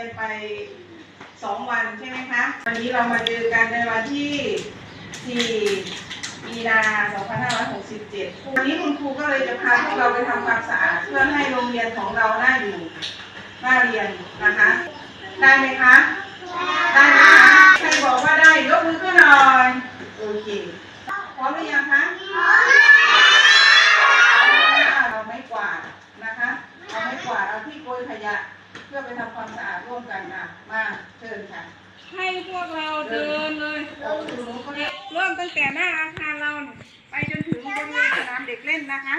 ยนไปสองวันใช่ไหมคะ วันนี้เรามาเจอกันในวันที่ 4 มีนา 2567 วันนี้คุณครูก็เลยจะพาพวกเราไปทำความสะอาดเพื่อให้โรงเรียนของเราน่าอยู่น่าเรียนนะคะ ได้ไหมคะ ได้ไหมคะใครบอกว่าได้ยกมือขึ้นหน่อยโอเคพร้อมหรือยังคะพร้อมแล้วเราไม่กวาด เพื่อไปทำความสะอาดร่วมกันนะมาเชิญค่ะให้พวกเราเดินเลยเราคุณหนูก็ได้เริ่มตั้งแต่หน้าอาคารเรา ไปจนถึงบริเวณสนามเด็กเล่นนะคะ